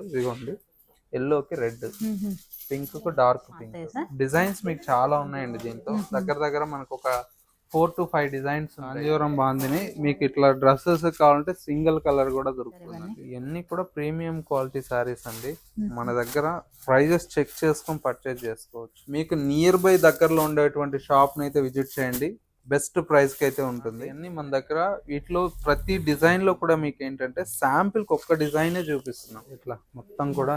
ఇదిగోండి. ఎల్లోకి రెడ్ పింక్కు డార్క్ పింక్ డిజైన్స్ మీకు చాలా ఉన్నాయండి దీంతో. దగ్గర దగ్గర మనకు ఒక four two five designs Kanjeevaram Bandhani మీకు ఇట్లా డ్రెస్సెస్ కావాలంటే సింగిల్ కలర్ కూడా దొరుకుతుంది ఇవన్నీ కూడా ప్రీమియం క్వాలిటీ సారీస్ అండి. మన దగ్గర ప్రైజెస్ చెక్ చేసుకొని పర్చేజ్ చేసుకోవచ్చు. మీకు నియర్ బై దగ్గరలో ఉండేటువంటి షాప్ అయితే విజిట్ చేయండి. బెస్ట్ ప్రైస్కి అయితే ఉంటుంది. అన్ని మన దగ్గర వీటిలో ప్రతి డిజైన్లో కూడా మీకు ఏంటంటే శాంపిల్కి ఒక్క డిజైన్ చూపిస్తున్నాం. ఇట్లా మొత్తం కూడా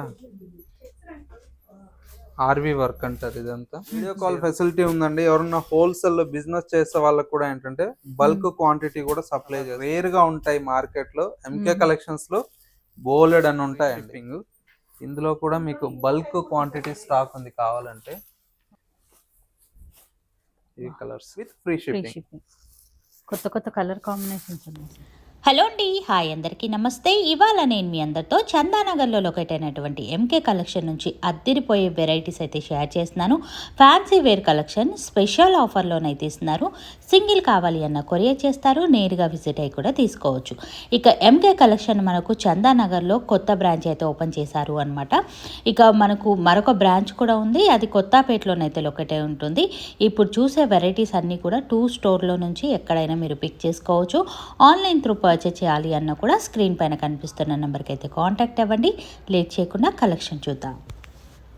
ఆర్వి వర్క్ అంటారు ఇదంతా. వీడియో కాల్ ఫెసిలిటీ ఉందండి. ఎవరన్నా హోల్సేల్లో బిజినెస్ చేసే వాళ్ళకి కూడా ఏంటంటే బల్క్ క్వాంటిటీ కూడా సప్లై చేస్తారు. రేర్గా ఉంటాయి మార్కెట్లో ఎంకే. కలెక్షన్స్లో బోలెడ్ అని ఉంటాయి ఇందులో కూడా మీకు బల్క్ క్వాంటిటీ స్టాక్ ఉంది కావాలంటే ఈ కలర్స్ విత్ ఫ్రీ షిప్పింగ్. కొత్త కొత్త కలర్ కాంబినేషన్స్ ఉన్నాయి. హలో అండి హాయ్ అందరికీ నమస్తే. ఇవాళ నేను మీ అందరితో చందానగర్లో లొకేట్ అయినటువంటి ఎంకే కలెక్షన్ నుంచి అద్దిరిపోయే వెరైటీస్ అయితే షేర్ చేస్తున్నాను. ఫ్యాన్సీ వేర్ కలెక్షన్ స్పెషల్ ఆఫర్లోనైతే ఇస్తున్నారు. సింగిల్ కావాలి అన్న కొరియర్ చేస్తారు నేరుగా విజిట్ అయ్యి కూడా తీసుకోవచ్చు. ఇక ఎంకే కలెక్షన్ మనకు చందానగర్లో కొత్త బ్రాంచ్ అయితే ఓపెన్ చేశారు అనమాట ఇక మనకు మరొక బ్రాంచ్ కూడా ఉంది అది కొత్తపేటలోనైతే లొకేట్ అయి ఉంటుంది. ఇప్పుడు చూసే వెరైటీస్ అన్నీ కూడా టూ స్టోర్లో నుంచి ఎక్కడైనా మీరు పిక్ చేసుకోవచ్చు. ఆన్లైన్ త్రూ పర్చేజ్ చేయాలి అన్న కూడా స్క్రీన్ పైన కనిపిస్తున్న నెంబర్కి అయితే కాంటాక్ట్ అవ్వండి. లేట్ చేయకుండా కలెక్షన్ చూద్దాం.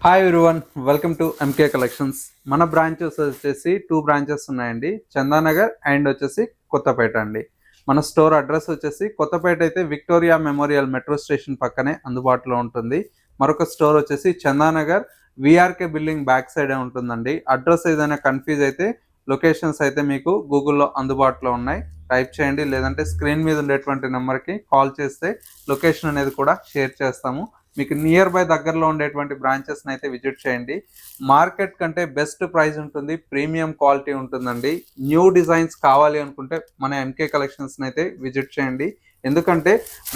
Hi everyone welcome to M K collections మన బ్రాంచెస్ వచ్చేసి టూ బ్రాంచెస్ ఉన్నాయండి. చందానగర్ అండ్ వచ్చేసి కొత్తపేట అండి. మన స్టోర్ అడ్రస్ వచ్చేసి కొత్తపేట అయితే విక్టోరియా మెమోరియల్ మెట్రో స్టేషన్ పక్కనే అందుబాటులో ఉంటుంది. మరొక స్టోర్ వచ్చేసి చందానగర్ విఆర్కే బిల్డింగ్ బ్యాక్ సైడే ఉంటుందండి. అడ్రస్ ఏదైనా కన్ఫ్యూజ్ అయితే లొకేషన్స్ అయితే మీకు గూగుల్లో అందుబాటులో ఉన్నాయి. టైప్ చేయండి. లేదంటే స్క్రీన్ మీద ఉండేటువంటి నెంబర్కి కాల్ చేస్తే లొకేషన్ అనేది కూడా షేర్ చేస్తాము. మీకు నియర్ బై దగ్గరలో ఉండేటువంటి బ్రాంచెస్ని అయితే విజిట్ చేయండి. మార్కెట్ కంటే బెస్ట్ ప్రైస్ ఉంటుంది. ప్రీమియం క్వాలిటీ ఉంటుందండి. న్యూ డిజైన్స్ కావాలి అనుకుంటే మన ఎంకే కలెక్షన్స్ని అయితే విజిట్ చేయండి. ఎందుకంటే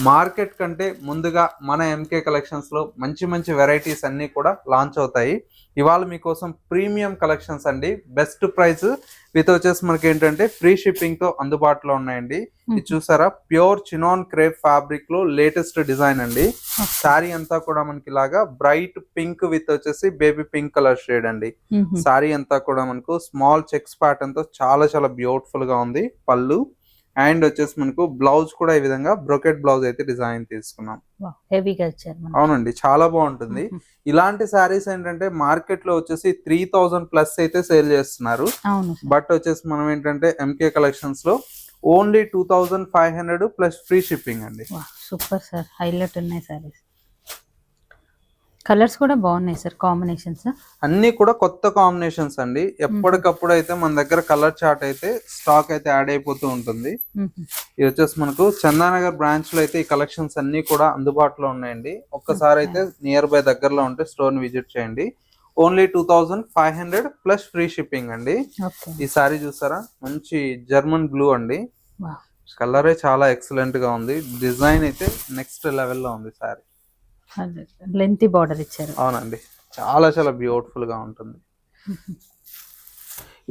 మార్కెట్ కంటే ముందుగా మన ఎంకే కలెక్షన్స్లో మంచి మంచి వెరైటీస్ అన్ని కూడా లాంచ్ అవుతాయి. ఇవాళ మీకోసం ప్రీమియం కలెక్షన్స్ అండి. బెస్ట్ ప్రైస్ విత్ వచ్చేసి మనకి ఏంటంటే ఫ్రీ షిప్పింగ్తో అందుబాటులో ఉన్నాయండి. ఇది చూసారా? ప్యూర్ చినాన్ క్రేప్ ఫ్యాబ్రిక్లో లేటెస్ట్ డిజైన్ అండి. శారీ అంతా కూడా మనకి ఇలాగా బ్రైట్ పింక్ విత్ వచ్చేసి బేబీ పింక్ కలర్ షేడ్ అండి. శారీ అంతా కూడా మనకు స్మాల్ చెక్స్ ప్యాటర్న్తో చాలా చాలా బ్యూటిఫుల్గా ఉంది. పళ్ళు అండ్ వచ్చేసి మనకు బ్లౌజ్ కూడా ఈ విధంగా బ్రొకెట్ బ్లౌజ్ అయితే డిజైన్ తీసుకున్నాం. హెవీగా ఇచ్చారు మనకి. అవునండి చాలా బాగుంటుంది. ఇలాంటి శారీస్ ఏంటంటే మార్కెట్లో వచ్చేసి త్రీ థౌజండ్ ప్లస్ అయితే సేల్ చేస్తున్నారు. బట్ వచ్చేసి మనం ఏంటంటే ఎంకే కలెక్షన్స్లో only two thousand five hundred plus free shipping అండి. Super sir. హైలైట్ ఉన్నాయి సారీస్ కలర్స్ కూడా బాగున్నాయి సార్ కాంబినేషన్స్. అన్ని కూడా కొత్త కాంబినేషన్స్ అండి. ఎప్పటికప్పుడు అయితే మన దగ్గర కలర్ చార్ట్ అయితే స్టాక్ అయితే యాడ్ అయిపోతూ ఉంటుంది. ఇది వచ్చేసి మనకు చందానగర్ బ్రాంచ్లో అయితే ఈ కలెక్షన్స్ అన్ని కూడా అందుబాటులో ఉన్నాయండి. ఒక్కసారి అయితే నియర్ బై దగ్గరలో ఉంటే స్టోర్ని విజిట్ చేయండి. Only two thousand five hundred plus free shipping అండి. ఈ సారీ చూసారా? మంచి జర్మన్ బ్లూ అండి. కలరే చాలా ఎక్సలెంట్గా ఉంది. డిజైన్ అయితే నెక్స్ట్ లెవెల్లో ఉంది సారీ. లెంతీ బార్డర్ ఇచ్చారు. అవునండి. చాలా చాలా బ్యూటిఫుల్గా ఉంటుంది.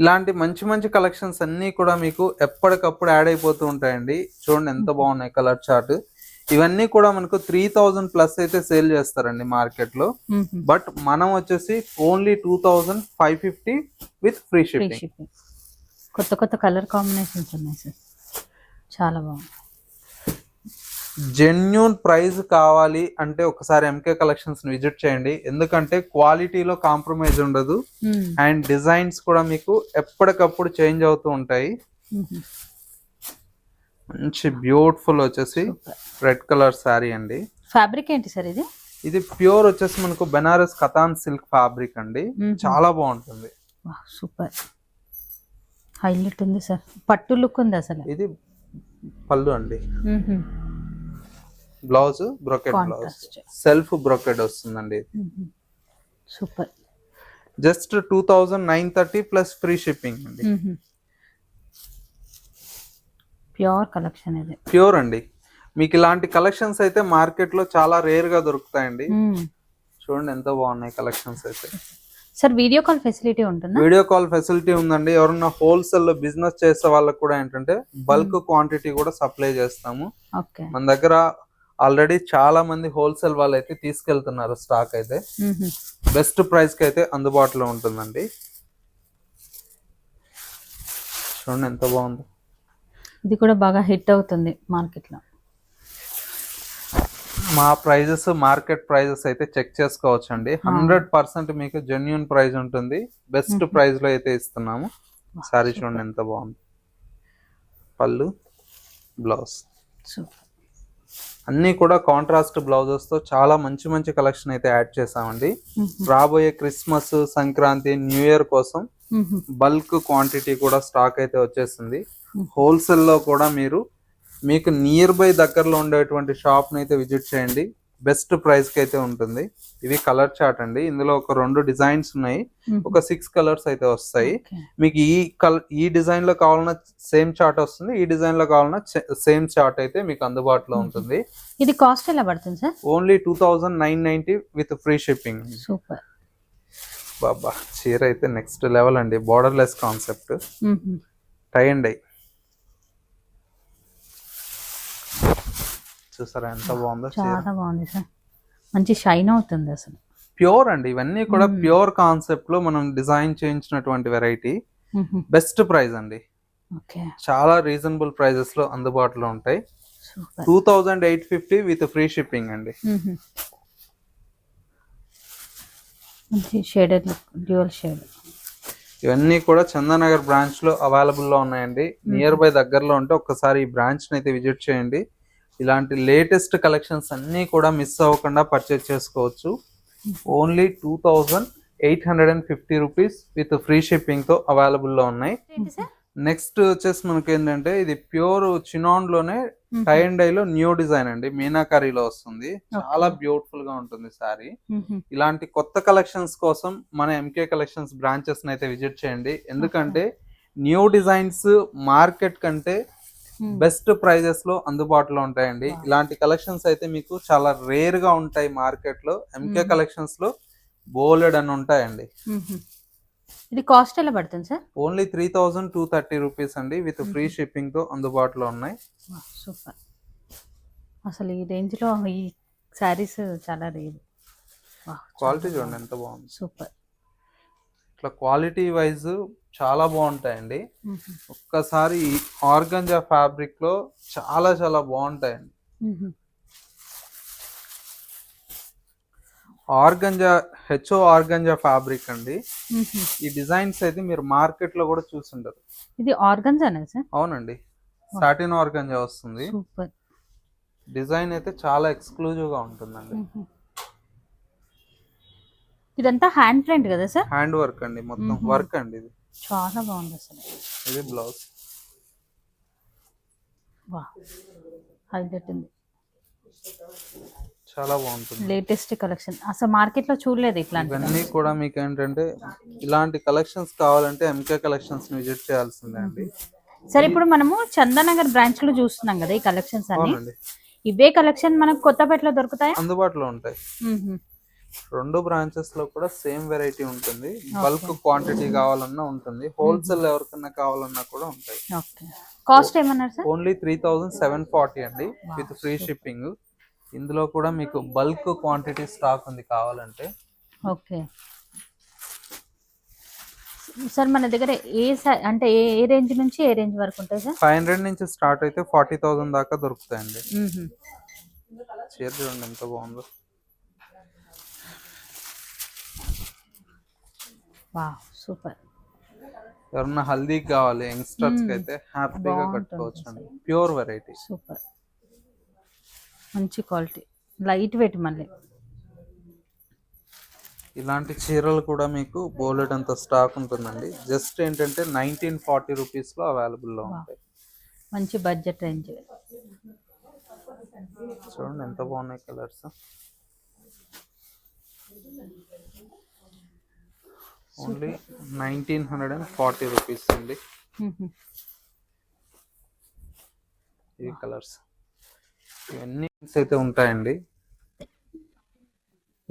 ఇలాంటి మంచి మంచి కలెక్షన్స్ అన్ని కూడా మీకు ఎప్పటికప్పుడు యాడ్ అయిపోతూ ఉంటాయండి. చూడండి ఎంత బాగున్నాయి కలర్ చార్ట్ ఇవన్నీ కూడా మనకు త్రీ థౌజండ్ ప్లస్ అయితే సేల్ చేస్తారండి మార్కెట్లో బట్ మనం వచ్చేసి only two thousand five fifty with free shipping కొత్త కొత్త కలర్ కాంబినేషన్స్ ఉన్నాయి సార్ చాలా బాగుంది. జెన్యున్ ప్రైస్ కావాలి అంటే ఒకసారి ఎంకే కలెక్షన్స్ విజిట్ చేయండి. ఎందుకంటే క్వాలిటీలో కాంప్రమైజ్ ఉండదు. అండ్ డిజైన్స్ కూడా మీకు ఎప్పటికప్పుడు చేంజ్ అవుతూ ఉంటాయి. మంచి బ్యూటిఫుల్ వచ్చేసి రెడ్ కలర్ శారీ అండి. ఫ్యాబ్రిక్ ఏంటి సార్ ఇది? ఇది ప్యూర్ వచ్చేసి మనకు బెనారస్ కథాన్ సిల్క్ ఫ్యాబ్రిక్ అండి. మ్మ్. చాలా బాగుంటుంది. సూపర్ హైలైట్ ఉంది సార్ పట్టు లుక్ ఉంది అసలు. ఇది పళ్ళు అండి. Blouse brocade blouse. Self brocade వస్తుందండి. Super. Just two thousand nine thirty plus free shipping అండి. ప్యూర్ కలెక్షన్ ఇది. ప్యూర్ అండి. మీకు ఇలాంటి కలెక్షన్స్ అయితే మార్కెట్లో చాలా రేర్గా దొరుకుతాయండి చూడండి ఎంత బాగున్నాయి కలెక్షన్స్ అయితే. సార్ వీడియో కాల్ ఫెసిలిటీ ఉంటుందా? వీడియో కాల్ ఫెసిలిటీ ఉందండి. ఎవరన్నా హోల్సేల్లో బిజినెస్ చేసే వాళ్ళకి కూడా ఏంటంటే బల్క్ క్వాంటిటీ కూడా సప్లై చేస్తాము. ఓకే. మన దగ్గర ఆల్రెడీ చాలా మంది హోల్సేల్ వాళ్ళు అయితే తీసుకెళ్తున్నారు స్టాక్ అయితే. బెస్ట్ ప్రైస్కి అయితే అందుబాటులో ఉంటుందండి. చూడండి ఎంత బాగుంది. ఇది కూడా బాగా హిట్ అవుతుంది మార్కెట్లో మా ప్రైజెస్ మార్కెట్ ప్రైజెస్ అయితే చెక్ చేసుకోవచ్చు అండి హండ్రెడ్ పర్సెంట్ మీకు జెన్యున్ ప్రైస్ ఉంటుంది. బెస్ట్ ప్రైస్లో అయితే ఇస్తున్నాము. సారీ చూడండి ఎంత బాగుంది. పళ్ళు బ్లౌజ్. సూపర్. అన్నీ కూడా కాంట్రాస్ట్ బ్లౌజెస్తో చాలా మంచి మంచి కలెక్షన్ అయితే యాడ్ చేసామండి రాబోయే క్రిస్మస్ సంక్రాంతి న్యూ ఇయర్ కోసం బల్క్ క్వాంటిటీ కూడా స్టాక్ అయితే వచ్చేసింది. హోల్సేల్లో కూడా మీరు మీకు నియర్ బై దగ్గరలో ఉండేటువంటి షాప్ని అయితే విజిట్ చేయండి. బెస్ట్ ప్రైస్కి అయితే ఉంటుంది. ఇది కలర్ చార్ట్ అండి. ఇందులో ఒక రెండు డిజైన్స్ ఉన్నాయి. ఒక సిక్స్ కలర్స్ అయితే వస్తాయి. మీకు ఈ కలర్ ఈ డిజైన్లో కావాలన్నా సేమ్ చార్ట్ వస్తుంది. ఈ డిజైన్లో కావాలన్నా సేమ్ చార్ట్ అయితే మీకు అందుబాటులో ఉంటుంది. ఇది కాస్ట్ ఎలా పడుతుంది sir? Only two thousand nine ninety with free shipping. Super. బాబా చీర అయితే నెక్స్ట్ లెవెల్ అండి. Borderless concept. Tie and dye. చూసారా ఎంత బాగుందో చాలా బాగుంది సార్. మంచి షైన్ అవుతుంది అసలు. ప్యూర్ అండి. ఇవన్నీ కూడా ప్యూర్ కాన్సెప్ట్లో మనం డిజైన్ చేయించినటువంటి వెరైటీ బెస్ట్ ప్రైస్ అండి. చాలా రీజనబుల్ ప్రైజెస్లో అందుబాటులో ఉంటాయి. Two thousand eight fifty with free shipping అండి. మంచి షేడెడ్ లుక్ డ్యూయల్ షేడ్ ఇవన్నీ కూడా చందానగర్ బ్రాంచ్లో అవైలబుల్లో ఉన్నాయండి. నియర్ బై దగ్గరలో ఉంటే ఒక్కసారి ఈ బ్రాంచ్ అయితే విజిట్ చేయండి. ఇలాంటి లేటెస్ట్ కలెక్షన్స్ అన్నీ కూడా మిస్ అవ్వకుండా పర్చేస్ చేసుకోవచ్చు. Only two thousand eight hundred and fifty rupees with free షిప్పింగ్తో అవైలబుల్లో ఉన్నాయి నెక్స్ట్ వచ్చేసి మనకి ఏంటంటే ఇది ప్యూర్ చినాన్లోనే టై అండ్ డై లో న్యూ డిజైన్ అండి. మీనాకారీలో వస్తుంది. చాలా బ్యూటిఫుల్గా ఉంటుంది సారీ ఇలాంటి కొత్త కలెక్షన్స్ కోసం మన ఎంకే కలెక్షన్స్ బ్రాంచెస్ అయితే విజిట్ చేయండి. ఎందుకంటే న్యూ డిజైన్స్ మార్కెట్ కంటే బెస్ట్ ప్రైజెస్లో అందుబాటులో ఉంటాయండి. ఇలాంటి కలెక్షన్స్ అయితే మీకు చాలా రేర్గా ఉంటాయి మార్కెట్లో. ఎంకే కలెక్షన్స్లో బోలెడ్ అని ఉంటాయండి. ఇది కాస్ట్ ఎలా పడుతుంది sir? Only three thousand two thirty rupees అండి. విత్ ఫ్రీ షిప్పింగ్తో అందుబాటులో ఉన్నాయి. సూపర్ అసలు ఈ రేంజ్లో ఈ శారీస్ చాలా రేరు. క్వాలిటీ చూడండి ఎంత బాగుంది. సూపర్ ఇట్లా క్వాలిటీ వైజ్ చాలా బాగుంటాయండి. ఒక్కసారి ఆర్గంజా ఫ్యాబ్రిక్లో చాలా చాలా బాగుంటాయండి. ఆర్గంజా హెచ్ఓ ఆర్గంజా ఫ్యాబ్రిక్ అండి. ఈ డిజైన్స్ అయితే మీరు మార్కెట్లో కూడా చూసుండరు ఇది ఆర్గన్స్ అనే సార్? అవునండి. సాటిన్ ఆర్గంజా వస్తుంది. సూపర్. డిజైన్ అయితే చాలా ఎక్స్క్లూజివ్గా ఉంటుందండి ఇదంతా హ్యాండ్ ప్రింట్ కదా సార్? హ్యాండ్ వర్క్ అండి మొత్తం వర్క్ అండి ఇది. చాలా బాగుంది అసలు. ఇది బ్లౌజ్. వా హైలైట్ ఉంది చాలా బాగుంటుంది. Latest collection. అసలు మార్కెట్లో చూడలేదు ఇట్లాంటి ఇవన్నీ కూడా మీకు ఏంటంటే ఇలాంటి కలెక్షన్స్ కావాలంటే ఎంకే కలెక్షన్స్ విజిట్ చేయాల్సిందే అండి. సరే ఇప్పుడు మనము చందానగర్ బ్రాంచ్లో చూస్తున్నాం కదా ఈ కలెక్షన్స్ అన్ని. ఇవే కలెక్షన్ మనకు కొత్తపేటలో దొరుకుతాయా? అందుబాటులో ఉంటాయి. రెండు బ్రాంచెస్లో కూడా సేమ్ వెరైటీ ఉంటుంది. బల్క్ క్వాంటిటీ కావాలన్నా ఉంటుంది. హోల్సేల్ ఎవరికన్నా కావాలన్నా కూడా ఉంటాయి. కాస్ట్ ఏమన్నారు sir only three thousand seven forty అండి విత్ ఫ్రీ షిప్పింగ్ ఇందులో కూడా మీకు బల్క్ క్వాంటిటీ స్టాక్ ఉంది కావాలంటే. ఓకే సార్ మన దగ్గర ఏ అంటే ఏ ఏ రేంజ్ నుంచి ఏ రేంజ్ వరకు ఉంటాయి సార్ ఫైవ్ హండ్రెడ్ నుంచి స్టార్ట్ అయితే ఫార్టీ థౌసండ్ దాకా దొరుకుతాయండి. మ్మ్. చీర చూడండి ఎంత బాగుందో. Wow super. ఎవరన్నా హల్దీకి కావాలి యంగ్స్టర్స్కి అయితే హ్యాపీగా కట్టుకోవచ్చు అండి ప్యూర్ వెరైటీ. సూపర్. మంచి క్వాలిటీ. లైట్ వెయిట్ మళ్ళీ. ఇలాంటి చీరలు కూడా మీకు బోలెడ్ అంత స్టాక్ ఉంటుందండి. జస్ట్ ఏంటంటే నైన్టీన్ ఫార్టీ రూపీస్లో అవైలబుల్లో ఉంటాయి. మంచి బడ్జెట్ రేంజ్. చూడండి ఎంత బాగున్నాయి colours. Only nineteen hundred and forty rupees అండి. ఈ కలర్స్. ఇవన్నీ అయితే ఉంటాయండి.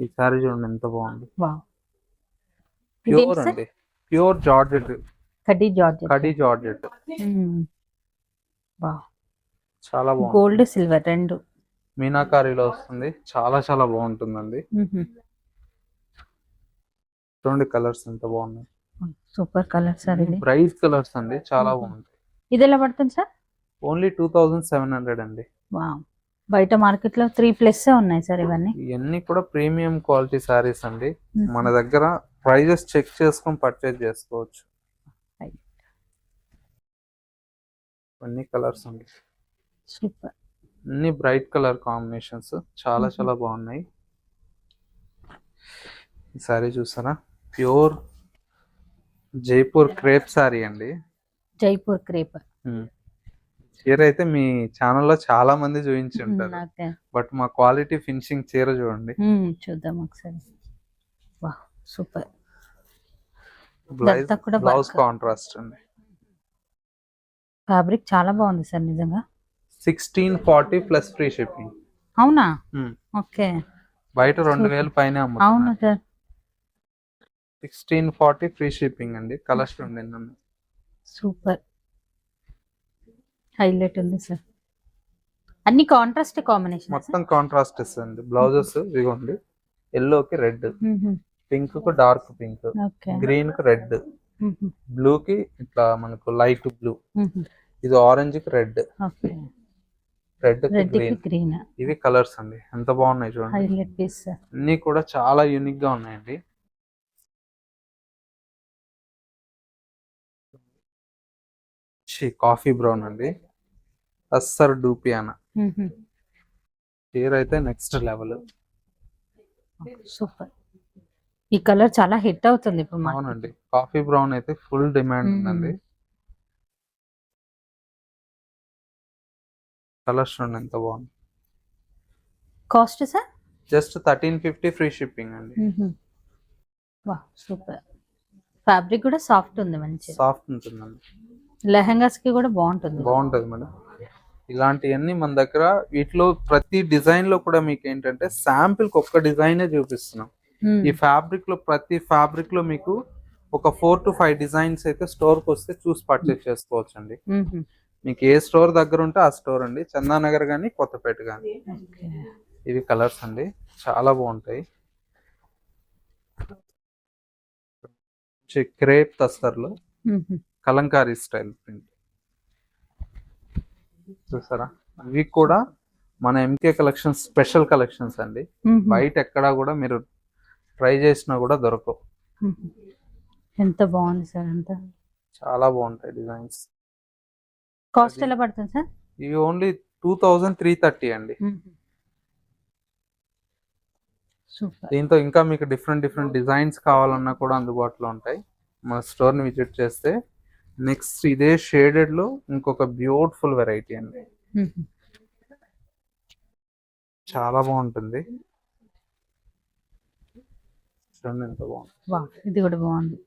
ఈ సారీ చూడండి ఎంత బాగుంది. ప్యూర్ అండి. Pure georgette. కడ్డీ జార్జ్ కడి జార్జెట్. చాలా బాగుంది. గోల్డ్ సిల్వర్ రెండు. మీనాకారిలో వస్తుంది. చాలా చాలా బాగుంటుందండి. చూడండి కలర్స్ ఎంత బాగున్నాయి. సూపర్ కలర్ సార్ ఇది బ్రైట్ కలర్స్ అండి చాలా. బాగుంటాయి. ఇది ఎలా పడుతుంది sir? Only two thousand seven hundred అండి. బయట మార్కెట్లో త్రీ ప్లస్ ఉన్నాయి సార్ ఇవన్నీ. ఇవన్నీ కూడా ప్రీమియం క్వాలిటీ శారీస్ అండి. మన దగ్గర ప్రైజెస్ చెక్ చేసుకొని పర్చేజ్ చేసుకోవచ్చు. అన్ని కలర్స్ అండి. సూపర్. అన్ని బ్రైట్ కలర్ కాంబినేషన్స్. చాలా. చాలా బాగున్నాయి. ఈ సారీ చూసారా? ప్యూర్ జైపూర్ క్రేప్ సారీ అండి. జైపూర్ క్రేప్. చీర అయితే మీ ఛానల్లో చాలా మంది చూపించి ఉంటారు బట్ మా క్వాలిటీ ఫినిషింగ్ చీర చూడండి. చూద్దాం ఒకసారి. సూపర్. బ్లౌజ్. కాంట్రాస్ట్ అండి. ఫ్యాబ్రిక్ చాలా బాగుంది సార్ నిజంగా. Sixteen forty plus free shipping. అవునా. ఓకే. బయట రెండు. వేలు పైన అవును sir. Sixteen forty free shipping అండి. కలర్స్ ఉండండి నన్ను సూపర్ హైలైట్ ఉంది సార్ అన్ని కాంట్రాస్ట్ కాంబినేషన్ మొత్తం కాంట్రాస్ట్ ఇస్తుంది బ్లౌజెస్ ఇదిగోండి ఎల్లోకి రెడ్ పింక్కు డార్క్ పింక్ గ్రీన్కు రెడ్ బ్లూ కి ఇట్లా మనకు లైట్ బ్లూ ఇది ఆరెంజ్కి రెడ్ రెడ్ గ్రీన్ ఇవి కలర్స్ అండి. ఎంత బాగున్నాయి చూడండి. అన్ని కూడా చాలా యూనిక్గా ఉన్నాయండి. కాఫీ బ్రౌన్ అండి. అస్సర్ డూపియానా. చీర అయితే నెక్స్ట్ లెవెల్. సూపర్. ఈ కలర్ చాలా హిట్ అవుతుంది ఇప్పుడు అవునండి. కాఫీ బ్రౌన్ అయితే ఫుల్ డిమాండ్ ఉందండి. కలర్స్ చూడండి ఎంత బాగుంది. Cost sir? Just thirteen fifty free shipping అండి. సూపర్. ఫ్యాబ్రిక్ కూడా సాఫ్ట్ ఉంది మంచి సాఫ్ట్ ఉంటుందండి. లెహంగాస్కి కూడా బాగుంటుంది. బాగుంటది మేడం. ఇలాంటివన్నీ మన దగ్గర వీటిలో ప్రతి డిజైన్లో కూడా మీకు ఏంటంటే శాంపిల్కి ఒక్క డిజైనే చూపిస్తున్నాం. ఈ ఫ్యాబ్రిక్లో ప్రతి ఫ్యాబ్రిక్లో మీకు ఒక ఫోర్ టు ఫైవ్ డిజైన్స్ అయితే స్టోర్కి వస్తే చూసి పర్చేస్ చేసుకోవచ్చు అండి. మీకు ఏ స్టోర్ దగ్గర ఉంటే ఆ స్టోర్ అండి. చందానగర్ కానీ కొత్తపేట కానీ. ఇవి కలర్స్ అండి. చాలా బాగుంటాయి. క్రేప్ తస్తర్లో. Kalamkari style print. చూసారా? ఇవి కూడా మన ఎంకే కలెక్షన్ స్పెషల్ కలెక్షన్స్ అండి. బయట ఎక్కడా కూడా మీరు ట్రై చేసినా కూడా దొరకవు. ఎంత బాగుంది సార్ అంత. చాలా బాగుంటాయి డిజైన్స్. కాస్ట్ ఎలా పడుతుంది సార్? ఇవి only two thousand three thirty అండి. దీంతో ఇంకా మీకు డిఫరెంట్ డిఫరెంట్ డిజైన్స్ కావాలన్నా కూడా అందుబాటులో ఉంటాయి. మన స్టోర్ని విజిట్ చేస్తే నెక్స్ట్ ఇదే షేడెడ్లో ఇంకొక బ్యూటిఫుల్ వెరైటీ అండి. చాలా బాగుంటుంది. చూడండి ఎంత బాగుంది. వా ఇది కూడా బాగుంది.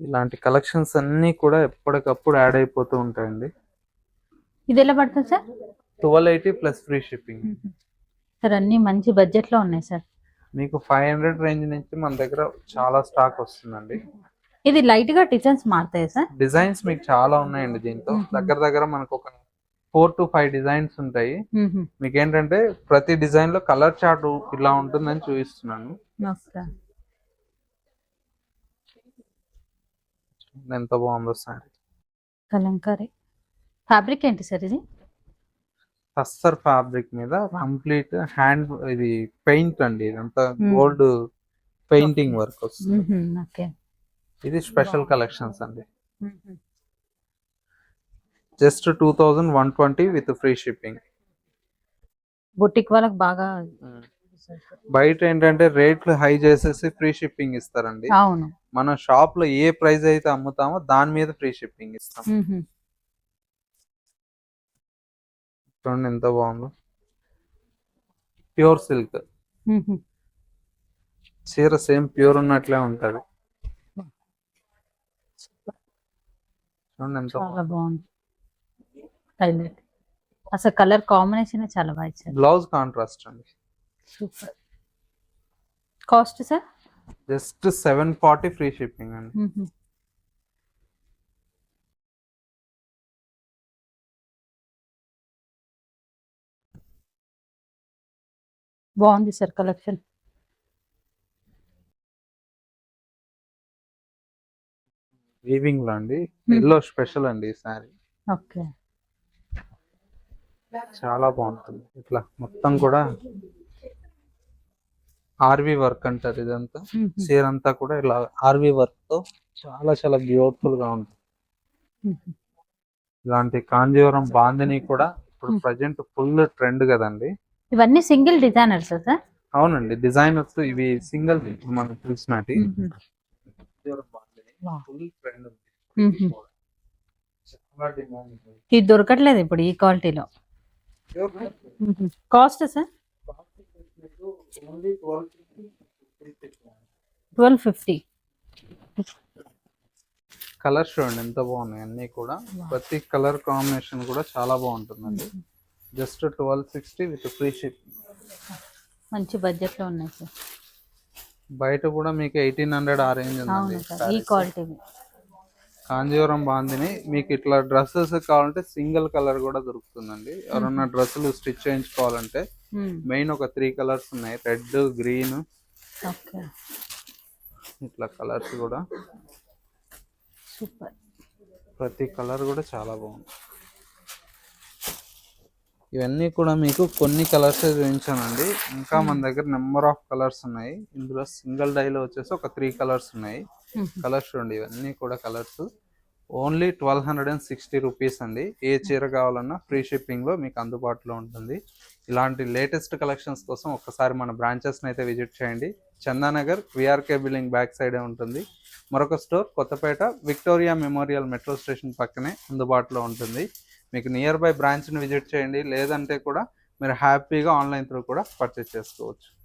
ఇలాంటి కలెక్షన్స్ అన్ని కూడా ఎప్పటికప్పుడు యాడ్ అయిపోతూ ఉంటాయండి. ఇది ఎలా పడుతుంది sir? Twelve eighty plus free shipping. Sir అన్ని మంచి బడ్జెట్లో ఉన్నాయి సార్. మీకు ఫైవ్ హండ్రెడ్ రేంజ్ నుంచి మన దగ్గర చాలా స్టాక్ వస్తుందండి. ఇది లైట్గా డిజైన్స్ మారుతాయి సార్? డిజైన్స్ మీకు చాలా ఉన్నాయండి దీంతో. దగ్గర దగ్గర మనకు ఒక ఫోర్ టు ఫైవ్ డిజైన్స్ ఉంటాయి. మీకు ఏంటంటే ప్రతి డిజైన్లో కలర్ చార్ట్ ఇలా ఉంటుందని చూపిస్తున్నాను. ఎంత బాగుందో సారీ. కలంకారీ. ఫ్యాబ్రిక్ ఏంటి సార్ ఇది? టస్సర్ ఫ్యాబ్రిక్ మీద కంప్లీట్ హ్యాండ్ ఇది పెయింట్ అండి. ఇదంతా. గోల్డ్ పెయింటింగ్ వర్క్ వస్తుంది. ఓకే. ఇది స్పెషల్ కలెక్షన్స్ అండి. Just two thousand one twenty with free shipping boutique వాళ్ళకి బాగా బయట ఏంటంటే రేట్లు హై చేసేసి ఫ్రీ షిప్పింగ్ ఇస్తారండి. అవును. మన షాప్లో ఏ ప్రైస్ అయితే అమ్ముతామో దాని మీద ఫ్రీ షిప్పింగ్ ఇస్తాం. మ్మ్. చూడండి ఎంత బాగుందో. ప్యూర్ సిల్క్ మ్మ్. చీర సేమ్ ప్యూర్ ఉన్నట్లే ఉంటది చూడండి ఎంత చాలా బాగుంది. హైలైట్. అసలు కలర్ కాంబినేషన్ చాలా బాగా ఇచ్చారు. బ్లౌజ్ కాంట్రాస్ట్ అండి. Super. Cost sir? Just seven forty free shipping అండి. బాగుంది సార్ కలెక్షన్. వీవింగ్లో అండి. Hmm. ఎల్లో స్పెషల్ అండి ఈ శారీ ఓకే. చాలా బాగుంటుంది. ఇట్లా మొత్తం కూడా ఆర్వి వర్క్ అంటారు ఇదంతా. చీర అంతా కూడా ఇలా ఆర్వి వర్క్తో చాలా చాలా బ్యూటిఫుల్గా ఉంటుంది. ఇలాంటి కాంజీవరం బాందిని కూడా ఇప్పుడు Hmm. ప్రజెంట్ ఫుల్ ట్రెండ్ కదండి. ఇవన్నీ సింగిల్ డిజైనర్స్ సార్? అవునండి. డిజైనర్స్ ఇవి సింగిల్ మనకు తెలిసినటి. ఫుల్ ట్రెండ్ ఉంది. చాలా డిమాండ్ ఉంది. ఇది దొరకట్లేదు ఇప్పుడు ఈ క్వాలిటీలో. Cost sir? Only 12 twelve fifty. Colour చూడండి ఎంత బాగున్నాయి అన్ని కూడా. ప్రతి కలర్ కాంబినేషన్ కూడా చాలా బాగుంటుందండి. Just twelve sixty with free ship. మంచి బడ్జెట్లో ఉన్నాయి సార్. బయట కూడా మీకు ఎయిటీన్ హండ్రెడ్ ఆ రేంజ్ ఉందండి. ఈ క్వాలిటీ. కాంజీవరం బాందిని మీకు ఇట్లా డ్రెస్సెస్ కావాలంటే సింగిల్ కలర్ కూడా దొరుకుతుందండి. ఎవరన్నా డ్రెస్సులు స్టిచ్ చేయించుకోవాలంటే మెయిన్ ఒక త్రీ కలర్స్ ఉన్నాయి. Red green. ఇట్లా కలర్స్ కూడా. సూపర్. ప్రతి కలర్ కూడా చాలా బాగుంది. ఇవన్నీ కూడా మీకు కొన్ని కలర్స్ చూపించానండి. ఇంకా మన దగ్గర నెంబర్ ఆఫ్ కలర్స్ ఉన్నాయి. ఇందులో సింగిల్ డైలో వచ్చేసి ఒక త్రీ కలర్స్ ఉన్నాయి. కలర్స్ చూడండి ఇవన్నీ కూడా colours only twelve hundred and sixty rupees అండి. ఏ చీర కావాలన్నా ఫ్రీ షిప్పింగ్లో మీకు అందుబాటులో ఉంటుంది. ఇలాంటి లేటెస్ట్ కలెక్షన్స్ కోసం ఒక్కసారి మన బ్రాంచెస్ని అయితే విజిట్ చేయండి. చందానగర్ విఆర్కే బిల్డింగ్ బ్యాక్ సైడే ఉంటుంది. మరొక store Kothapeta Victoria Memorial metro station పక్కనే అందుబాటులో ఉంటుంది. మీకు నియర్ బై బ్రాంచ్ని విజిట్ చేయండి. లేదంటే కూడా మీరు హ్యాపీగా ఆన్లైన్ త్రూ కూడా పర్చేస్ చేసుకోవచ్చు.